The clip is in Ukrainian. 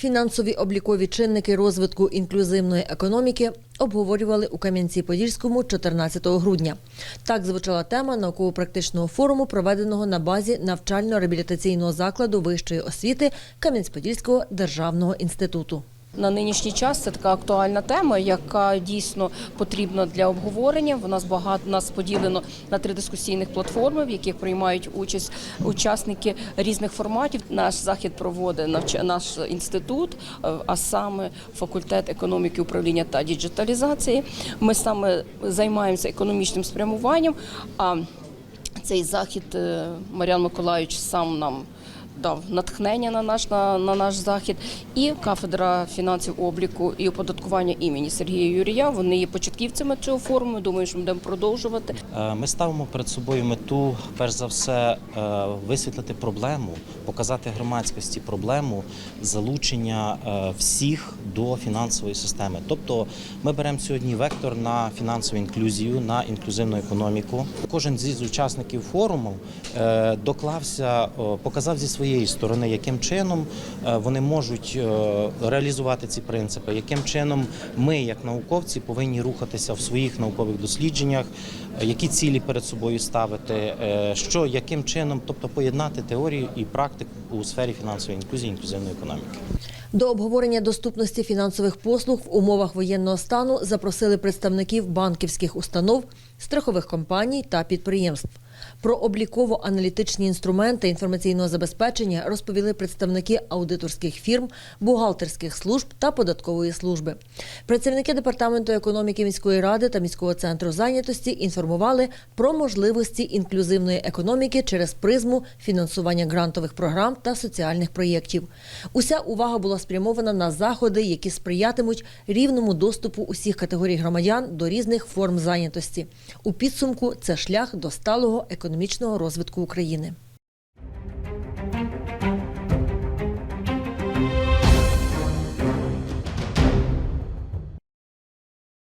Фінансові облікові чинники розвитку інклюзивної економіки обговорювали у Кам'янці-Подільському 14 грудня. Так звучала тема науково-практичного форуму, проведеного на базі навчально-реабілітаційного закладу вищої освіти Кам'янець-Подільського державного інституту. На нинішній час це така актуальна тема, яка дійсно потрібна для обговорення. В нас багато нас поділено на три дискусійних платформи, в яких приймають участь учасники різних форматів. Наш захід проводить наш інститут, а саме факультет економіки, управління та діджиталізації. Ми саме займаємося економічним спрямуванням. А цей захід е, Мар'ян Миколаївич сам нам дав натхнення на наш на, на наш захід. І кафедра фінансів обліку і оподаткування імені Сергія Юрія. Вони є початківцями цього форуму. Думаю, що ми будемо продовжувати. Е, Ми ставимо перед собою мету, перш за все, е, висвітлити проблему, показати громадськості проблему залучення е, всіх до фінансової системи. Тобто ми беремо сьогодні вектор на фінансову інклюзію, на інклюзивну економіку. Кожен зі учасників форуму доклався, показав зі своєї сторони, яким чином е, вони можуть е, реалізувати ці принципи, яким чином ми, як науковці, повинні рухатися в своїх наукових дослідженнях, е, які цілі перед собою ставити, що яким чином, тобто поєднати теорію і практику у сфері фінансової інклюзії, інклюзивної економіки. До обговорення доступності фінансових послуг в умовах воєнного стану запросили представників банківських установ, страхових компаній та підприємств. Про обліково-аналітичні інструменти інформаційного забезпечення розповіли представники аудиторських фірм, бухгалтерських служб та податкової служби. Працівники департаменту економіки міської ради та міського центру зайнятості інформували про можливості інклюзивної економіки через призму фінансування грантових програм та соціальних проєктів. Уся увага була спрямована на заходи, які сприятимуть рівному доступу усіх категорій громадян до різних форм зайнятості. У підсумку це шлях до сталого економічного розвитку України.